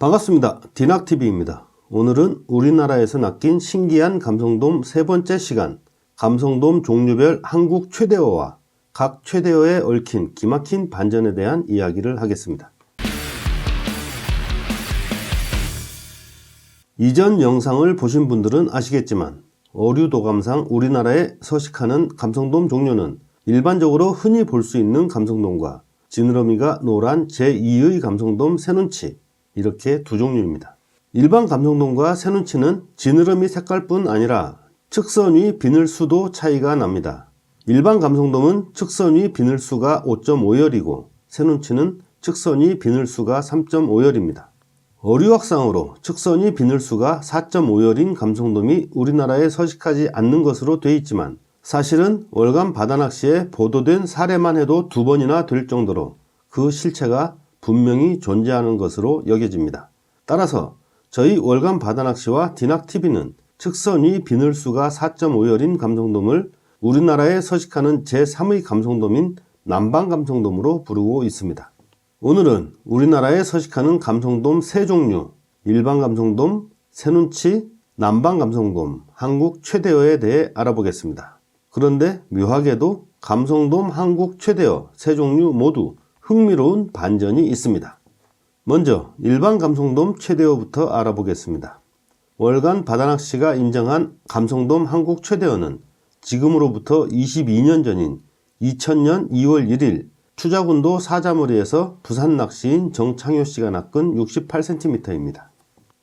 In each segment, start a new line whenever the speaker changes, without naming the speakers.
반갑습니다. 디낙TV입니다. 오늘은 우리나라에서 낚인 신기한 감성돔 세 번째 시간 감성돔 종류별 한국 최대어와 각 최대어에 얽힌 기막힌 반전에 대한 이야기를 하겠습니다. 이전 영상을 보신 분들은 아시겠지만 어류도감상 우리나라에 서식하는 감성돔 종류는 일반적으로 흔히 볼 수 있는 감성돔과 지느러미가 노란 제2의 감성돔 새눈치 이렇게 두 종류입니다. 일반 감성돔과 새눈치는 지느러미 색깔뿐 아니라 측선 위 비늘수도 차이가 납니다. 일반 감성돔은 측선 위 비늘수가 5.5열이고 새눈치는 측선 위 비늘수가 3.5열입니다. 어류학상으로 측선위 비늘수가 4.5열인 감성돔이 우리나라에 서식하지 않는 것으로 되어 있지만 사실은 월간 바다낚시에 보도된 사례만 해도 두 번이나 될 정도로 그 실체가 분명히 존재하는 것으로 여겨집니다. 따라서 저희 월간 바다낚시와 디낚TV는 측선 위 비늘수가 4.5열인 감성돔을 우리나라에 서식하는 제3의 감성돔인 남방감성돔으로 부르고 있습니다. 오늘은 우리나라에 서식하는 감성돔 3 종류 일반감성돔, 새눈치, 남방감성돔, 한국 최대어에 대해 알아보겠습니다. 그런데 묘하게도 감성돔 한국 최대어 3 종류 모두 흥미로운 반전이 있습니다. 먼저 일반 감성돔 최대어부터 알아보겠습니다. 월간 바다낚시가 인정한 감성돔 한국 최대어는 지금으로부터 22년 전인 2000년 2월 1일 추자군도 사자머리에서 부산 낚시인 정창효 씨가 낚은 68cm입니다.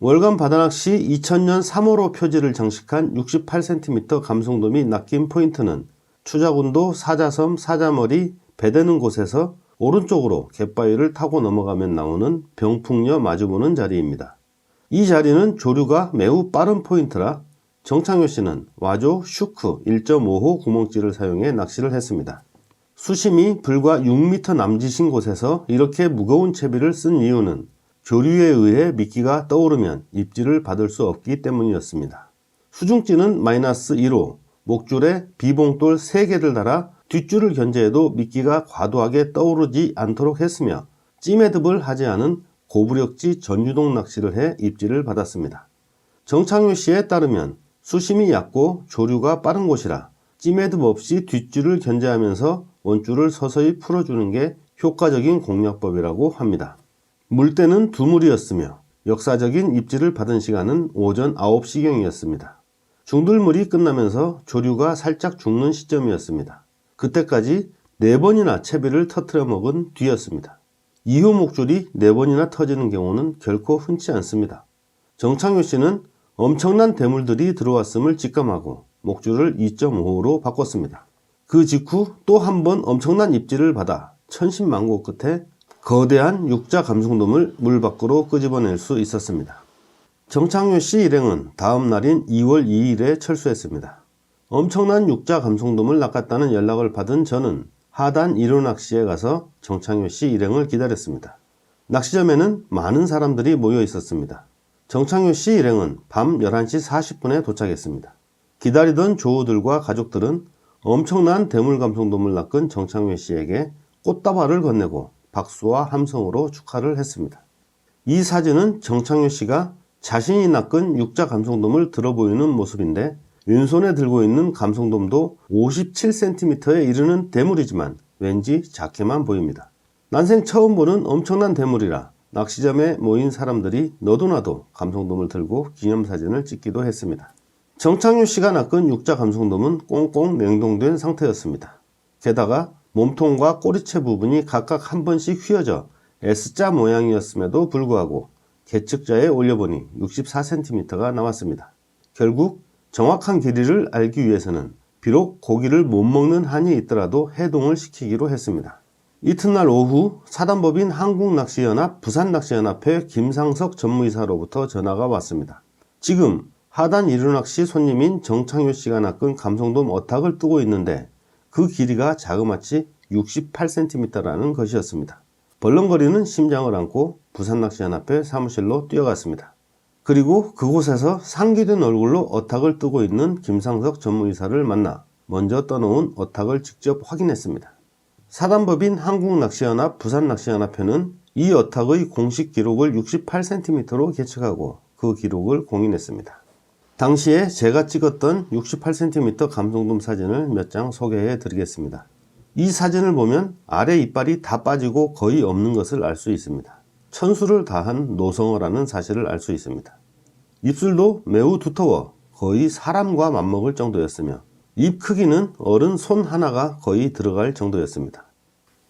월간 바다낚시 2000년 3호로 표지를 장식한 68cm 감성돔이 낚인 포인트는 추자군도 사자섬 사자머리 배대는 곳에서 오른쪽으로 갯바위를 타고 넘어가면 나오는 병풍녀 마주보는 자리입니다. 이 자리는 조류가 매우 빠른 포인트라 정창효 씨는 와조 슈크 1.5호 구멍찌를 사용해 낚시를 했습니다. 수심이 불과 6m 남짓인 곳에서 이렇게 무거운 채비를 쓴 이유는 조류에 의해 미끼가 떠오르면 입질을 받을 수 없기 때문이었습니다. 수중지는 마이너스 1호, 목줄에 비봉돌 3개를 달아 뒷줄을 견제해도 미끼가 과도하게 떠오르지 않도록 했으며 찜해듭을 하지 않은 고부력지 전유동 낚시를 해 입지를 받았습니다. 정창유 씨에 따르면 수심이 얕고 조류가 빠른 곳이라 찜해듭 없이 뒷줄을 견제하면서 원줄을 서서히 풀어주는 게 효과적인 공략법이라고 합니다. 물때는 두물이었으며 역사적인 입지를 받은 시간은 오전 9시경이었습니다. 중들물이 끝나면서 조류가 살짝 죽는 시점이었습니다. 그때까지 4번이나 채비를 터트려 먹은 뒤였습니다. 이후 목줄이 4번이나 터지는 경우는 결코 흔치 않습니다. 정창효 씨는 엄청난 대물들이 들어왔음을 직감하고 목줄을 2.5로 바꿨습니다. 그 직후 또 한 번 엄청난 입질을 받아 천신만고 끝에 거대한 육자 감성돔을 물 밖으로 끄집어낼 수 있었습니다. 정창효 씨 일행은 다음 날인 2월 2일에 철수했습니다. 엄청난 육자 감성돔을 낚았다는 연락을 받은 저는 하단 1호 낚시에 가서 정창효 씨 일행을 기다렸습니다. 낚시점에는 많은 사람들이 모여 있었습니다. 정창효 씨 일행은 밤 11시 40분에 도착했습니다. 기다리던 조우들과 가족들은 엄청난 대물 감성돔을 낚은 정창효 씨에게 꽃다발을 건네고 박수와 함성으로 축하를 했습니다. 이 사진은 정창효 씨가 자신이 낚은 육자 감성돔을 들어 보이는 모습인데 왼손에 들고 있는 감성돔도 57cm에 이르는 대물이지만 왠지 작게만 보입니다. 난생 처음 보는 엄청난 대물이라 낚시점에 모인 사람들이 너도나도 감성돔을 들고 기념사진을 찍기도 했습니다. 정창윤 씨가 낚은 육자 감성돔은 꽁꽁 냉동된 상태였습니다. 게다가 몸통과 꼬리채 부분이 각각 한 번씩 휘어져 S자 모양이었음에도 불구하고 계측자에 올려보니 64cm가 나왔습니다. 결국 정확한 길이를 알기 위해서는 비록 고기를 못 먹는 한이 있더라도 해동을 시키기로 했습니다. 이튿날 오후 사단법인 한국낚시연합 부산낚시연합회 김상석 전무이사로부터 전화가 왔습니다. 지금 하단 이륜낚시 손님인 정창효 씨가 낚은 감성돔 어탁을 뜨고 있는데 그 길이가 자그마치 68cm라는 것이었습니다. 벌렁거리는 심장을 안고 부산낚시연합회 사무실로 뛰어갔습니다. 그리고 그곳에서 상기된 얼굴로 어탁을 뜨고 있는 김상석 전무이사를 만나 먼저 떠놓은 어탁을 직접 확인했습니다. 사단법인 한국낚시연합 부산낚시연합회는 이 어탁의 공식 기록을 68cm로 개척하고그 기록을 공인했습니다. 당시에 제가 찍었던 68cm 감성돔 사진을 몇 장 소개해 드리겠습니다. 이 사진을 보면 아래 이빨이 다 빠지고 거의 없는 것을 알 수 있습니다. 천수를 다한 노성어라는 사실을 알 수 있습니다. 입술도 매우 두터워 거의 사람과 맞먹을 정도였으며 입 크기는 어른 손 하나가 거의 들어갈 정도였습니다.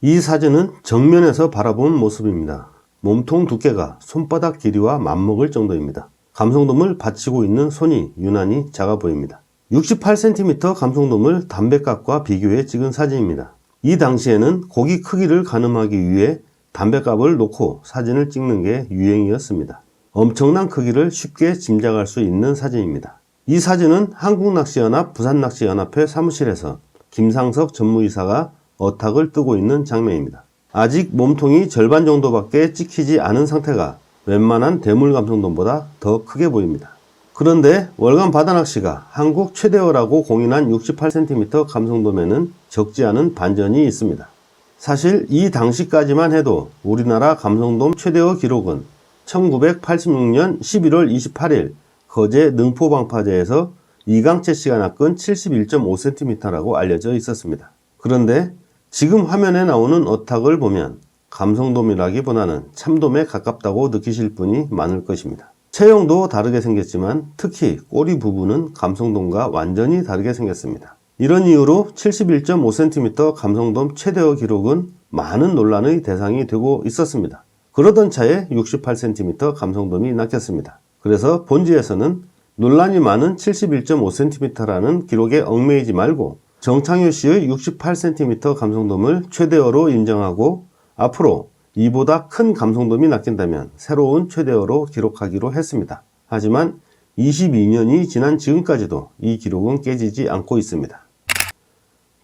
이 사진은 정면에서 바라본 모습입니다. 몸통 두께가 손바닥 길이와 맞먹을 정도입니다. 감성돔을 받치고 있는 손이 유난히 작아 보입니다. 68cm 감성돔을 담배값과 비교해 찍은 사진입니다. 이 당시에는 고기 크기를 가늠하기 위해 담뱃갑을 놓고 사진을 찍는 게 유행이었습니다. 엄청난 크기를 쉽게 짐작할 수 있는 사진입니다. 이 사진은 한국낚시연합 부산낚시연합회 사무실에서 김상석 전무이사가 어탁을 뜨고 있는 장면입니다. 아직 몸통이 절반 정도밖에 찍히지 않은 상태가 웬만한 대물감성돔보다 더 크게 보입니다. 그런데 월간 바다낚시가 한국 최대어라고 공인한 68cm 감성돔에는 적지 않은 반전이 있습니다. 사실 이 당시까지만 해도 우리나라 감성돔 최대의 기록은 1986년 11월 28일 거제 능포방파제에서 이강채 씨가 낚은 71.5cm라고 알려져 있었습니다. 그런데 지금 화면에 나오는 어탁을 보면 감성돔이라기보다는 참돔에 가깝다고 느끼실 분이 많을 것입니다. 체형도 다르게 생겼지만 특히 꼬리 부분은 감성돔과 완전히 다르게 생겼습니다. 이런 이유로 71.5cm 감성돔 최대어 기록은 많은 논란의 대상이 되고 있었습니다. 그러던 차에 68cm 감성돔이 낚였습니다. 그래서 본지에서는 논란이 많은 71.5cm라는 기록에 얽매이지 말고 정창효 씨의 68cm 감성돔을 최대어로 인정하고 앞으로 이보다 큰 감성돔이 낚인다면 새로운 최대어로 기록하기로 했습니다. 하지만 22년이 지난 지금까지도 이 기록은 깨지지 않고 있습니다.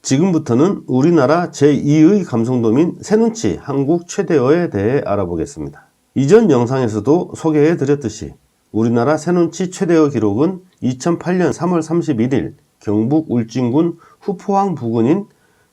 지금부터는 우리나라 제2의 감성돔인 새눈치 한국 최대어에 대해 알아보겠습니다. 이전 영상에서도 소개해 드렸듯이 우리나라 새눈치 최대어 기록은 2008년 3월 31일 경북 울진군 후포항 부근인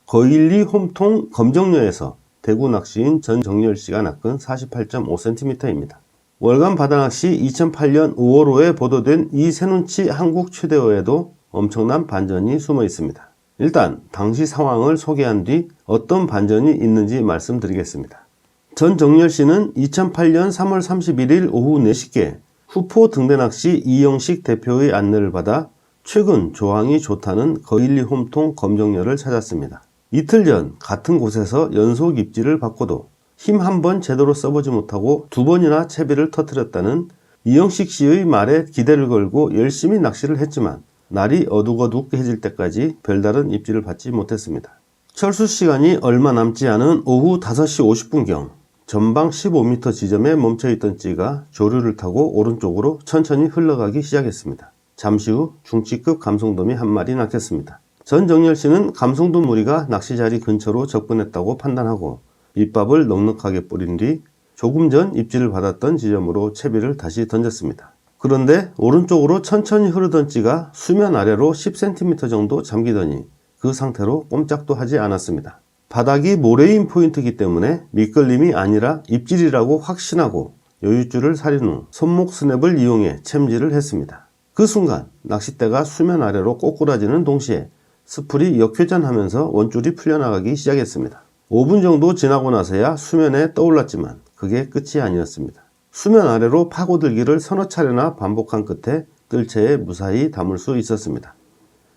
거일리 홈통 검정녀에서 대구 낚시인 전정렬 씨가 낚은 48.5cm입니다. 월간 바다낚시 2008년 5월호에 보도된 이 새눈치 한국 최대어에도 엄청난 반전이 숨어 있습니다. 일단 당시 상황을 소개한 뒤 어떤 반전이 있는지 말씀드리겠습니다. 전정렬 씨는 2008년 3월 31일 오후 4시께 후포 등대낚시 이영식 대표의 안내를 받아 최근 조항이 좋다는 거일리 홈통 검정열을 찾았습니다. 이틀 전 같은 곳에서 연속 입질을 받고도 힘 한 번 제대로 써보지 못하고 두 번이나 채비를 터뜨렸다는 이영식 씨의 말에 기대를 걸고 열심히 낚시를 했지만 날이 어둑어둑해질 때까지 별다른 입지를 받지 못했습니다. 철수 시간이 얼마 남지 않은 오후 5시 50분경 전방 15m 지점에 멈춰있던 찌가 조류를 타고 오른쪽으로 천천히 흘러가기 시작했습니다. 잠시 후 중치급 감성돔이 한 마리 낚였습니다. 전정열 씨는 감성돔 무리가 낚시자리 근처로 접근했다고 판단하고 밑밥을 넉넉하게 뿌린 뒤 조금 전입지를 받았던 지점으로 채비를 다시 던졌습니다. 그런데 오른쪽으로 천천히 흐르던 찌가 수면 아래로 10cm 정도 잠기더니 그 상태로 꼼짝도 하지 않았습니다. 바닥이 모래인 포인트이기 때문에 밑걸림이 아니라 입질이라고 확신하고 여유줄을 살인 후 손목 스냅을 이용해 챔질을 했습니다. 그 순간 낚싯대가 수면 아래로 꼬꾸라지는 동시에 스풀이 역회전하면서 원줄이 풀려나가기 시작했습니다. 5분 정도 지나고 나서야 수면에 떠올랐지만 그게 끝이 아니었습니다. 수면 아래로 파고들기를 서너 차례나 반복한 끝에 뜰채에 무사히 담을 수 있었습니다.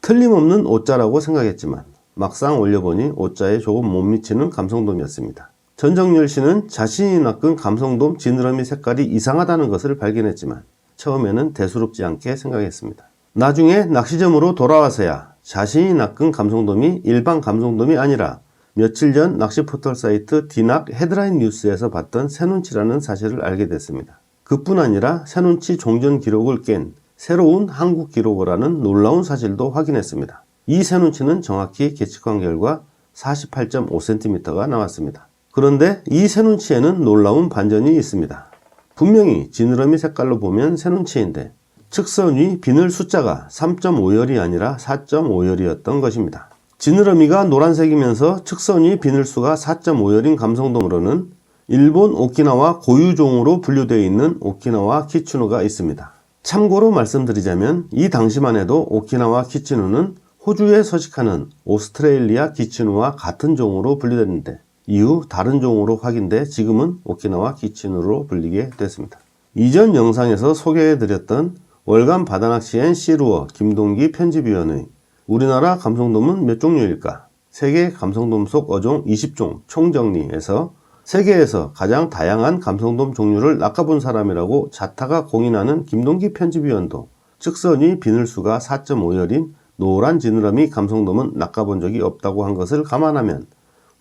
틀림없는 옷자라고 생각했지만 막상 올려보니 옷자에 조금 못 미치는 감성돔이었습니다. 전정열 씨는 자신이 낚은 감성돔 지느러미 색깔이 이상하다는 것을 발견했지만 처음에는 대수롭지 않게 생각했습니다. 나중에 낚시점으로 돌아와서야 자신이 낚은 감성돔이 일반 감성돔이 아니라 며칠 전 낚시 포털 사이트 디낙 헤드라인 뉴스에서 봤던 새눈치라는 사실을 알게 됐습니다. 그뿐 아니라 새눈치 종전 기록을 깬 새로운 한국 기록어라는 놀라운 사실도 확인했습니다. 이 새눈치는 정확히 계측한 결과 48.5cm가 나왔습니다. 그런데 이 새눈치에는 놀라운 반전이 있습니다. 분명히 지느러미 색깔로 보면 새눈치인데 측선 위 비늘 숫자가 3.5열이 아니라 4.5열이었던 것입니다. 지느러미가 노란색이면서 측선이 비늘수가 4.5열인 감성동으로는 일본 오키나와 고유종으로 분류되어 있는 오키나와 키츠누가 있습니다. 참고로 말씀드리자면 이 당시만 해도 오키나와 키츠누는 호주에 서식하는 오스트레일리아 키츠누와 같은 종으로 분류됐는데 이후 다른 종으로 확인돼 지금은 오키나와 키츠누로 불리게 됐습니다. 이전 영상에서 소개해드렸던 월간 바다낚시엔 시루어 김동기 편집위원의 우리나라 감성돔은 몇 종류일까? 세계 감성돔 속 어종 20종 총정리에서 세계에서 가장 다양한 감성돔 종류를 낚아본 사람이라고 자타가 공인하는 김동기 편집위원도 측선이 비늘수가 4.5열인 노란 지느러미 감성돔은 낚아본 적이 없다고 한 것을 감안하면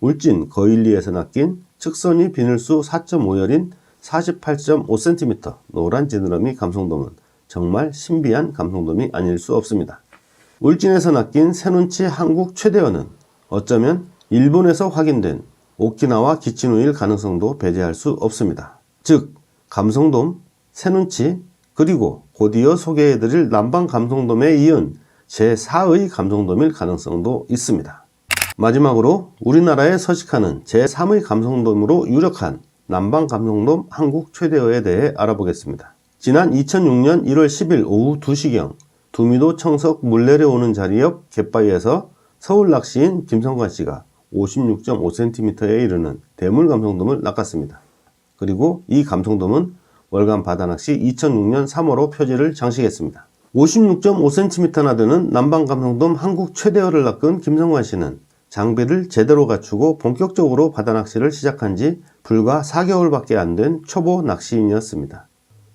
울진 거일리에서 낚인 측선이 비늘수 4.5열인 48.5cm 노란 지느러미 감성돔은 정말 신비한 감성돔이 아닐 수 없습니다. 울진에서 낚인 새눈치 한국 최대어는 어쩌면 일본에서 확인된 오키나와 기치누일 가능성도 배제할 수 없습니다. 즉 감성돔, 새눈치 그리고 곧이어 소개해드릴 남방 감성돔에 이은 제4의 감성돔일 가능성도 있습니다. 마지막으로 우리나라에 서식하는 제3의 감성돔으로 유력한 남방 감성돔 한국 최대어에 대해 알아보겠습니다. 지난 2006년 1월 10일 오후 2시경 두미도 청석 물 내려오는 자리 옆 갯바위에서 서울 낚시인 김성관 씨가 56.5cm에 이르는 대물 감성돔을 낚았습니다. 그리고 이 감성돔은 월간 바다낚시 2006년 3월호 표지를 장식했습니다. 56.5cm나 되는 남방 감성돔 한국 최대어를 낚은 김성관 씨는 장비를 제대로 갖추고 본격적으로 바다낚시를 시작한 지 불과 4개월밖에 안 된 초보 낚시인이었습니다.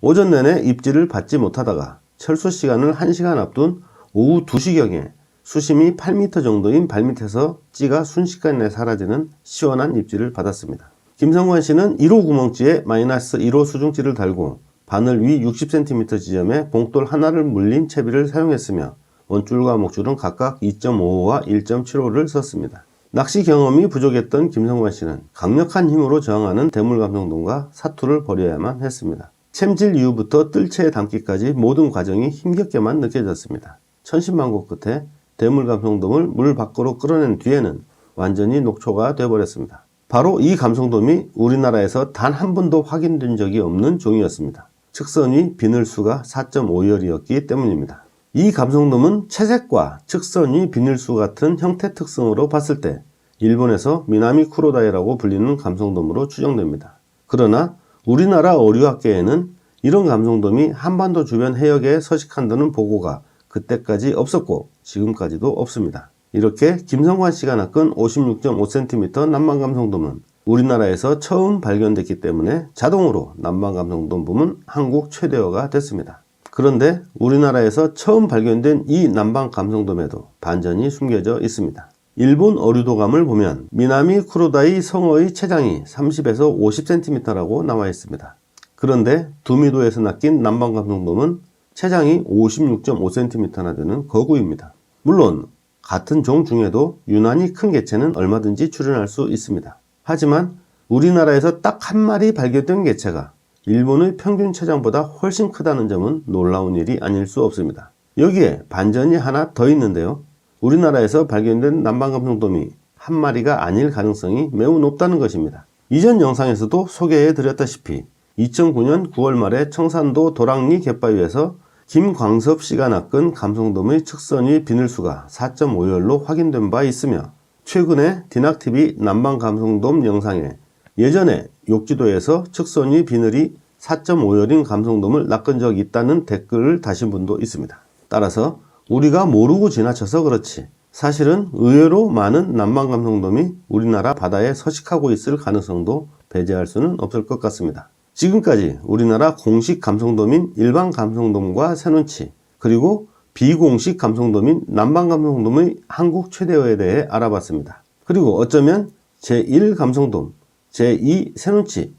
오전 내내 입지를 받지 못하다가 철수 시간을 1시간 앞둔 오후 2시경에 수심이 8m 정도인 발밑에서 찌가 순식간에 사라지는 시원한 입질을 받았습니다. 김성관 씨는 1호 구멍찌에 마이너스 1호 수중찌를 달고 바늘 위 60cm 지점에 봉돌 하나를 물린 채비를 사용했으며 원줄과 목줄은 각각 2 5호와1 7호를 썼습니다. 낚시 경험이 부족했던 김성관 씨는 강력한 힘으로 저항하는 대물감성동과 사투를 벌여야만 했습니다. 챔질 이후부터 뜰채에 담기까지 모든 과정이 힘겹게만 느껴졌습니다. 천신만고 끝에 대물감 성돔을물 밖으로 끌어낸 뒤에는 완전히 녹초가 되어버렸습니다. 바로 이 감성돔이 우리나라에서 단 한 번도 확인된 적이 없는 종이었습니다. 측선이 비늘수가 4.5열이었기 때문입니다. 이 감성돔은 채색과 측선이 비늘수 같은 형태 특성으로 봤을 때 일본에서 미나미 쿠로다이라고 불리는 감성돔으로 추정됩니다. 그러나 우리나라 어류학계에는 이런 감성돔이 한반도 주변 해역에 서식한다는 보고가 그때까지 없었고 지금까지도 없습니다. 이렇게 김성관 씨가 낚은 56.5cm 난방감성돔은 우리나라에서 처음 발견됐기 때문에 자동으로 난방감성돔 붐은 한국 최대어가 됐습니다. 그런데 우리나라에서 처음 발견된 이난방감성돔에도 반전이 숨겨져 있습니다. 일본 어류도감을 보면 미나미 쿠로다이 성어의 체장이 30에서 50cm라고 나와 있습니다. 그런데 두미도에서 낚인 남방감성돔은 체장이 56.5cm나 되는 거구입니다. 물론 같은 종 중에도 유난히 큰 개체는 얼마든지 출현할 수 있습니다. 하지만 우리나라에서 딱 한 마리 발견된 개체가 일본의 평균 체장보다 훨씬 크다는 점은 놀라운 일이 아닐 수 없습니다. 여기에 반전이 하나 더 있는데요. 우리나라에서 발견된 난방감성돔이한 마리가 아닐 가능성이 매우 높다는 것입니다. 이전 영상에서도 소개해 드렸다시피 2009년 9월 말에 청산도 도랑리 갯바위에서 김광섭 씨가 낚은 감성돔의 측선위 비늘수가 4.5열로 확인된 바 있으며 최근에 디낙TV 난방감성돔 영상에 예전에 욕지도에서 측선위 비늘이 4.5열인 감성돔을 낚은 적이 있다는 댓글을 다신 분도 있습니다. 따라서 우리가 모르고 지나쳐서 그렇지 사실은 의외로 많은 난방 감성돔이 우리나라 바다에 서식하고 있을 가능성도 배제할 수는 없을 것 같습니다. 지금까지 우리나라 공식 감성돔인 일반 감성돔과 새눈치 그리고 비공식 감성돔인 난방 감성돔의 한국 최대어에 대해 알아봤습니다. 그리고 어쩌면 제1 감성돔, 제2 새눈치,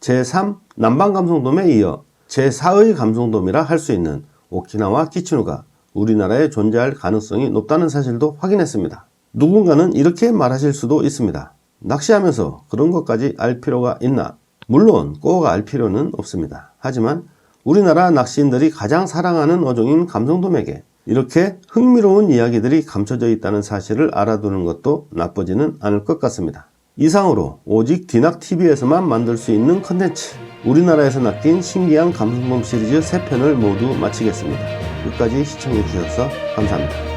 제3 난방 감성돔에 이어 제4의 감성돔이라 할 수 있는 오키나와 키치누가 우리나라에 존재할 가능성이 높다는 사실도 확인했습니다. 누군가는 이렇게 말하실 수도 있습니다. 낚시하면서 그런 것까지 알 필요가 있나? 물론 꼭 알 필요는 없습니다. 하지만 우리나라 낚시인들이 가장 사랑하는 어종인 감성돔에게 이렇게 흥미로운 이야기들이 감춰져 있다는 사실을 알아두는 것도 나쁘지는 않을 것 같습니다. 이상으로 오직 디낙TV에서만 만들 수 있는 컨텐츠 우리나라에서 낚인 신기한 감성돔 시리즈 3편을 모두 마치겠습니다. 끝까지 시청해주셔서 감사합니다.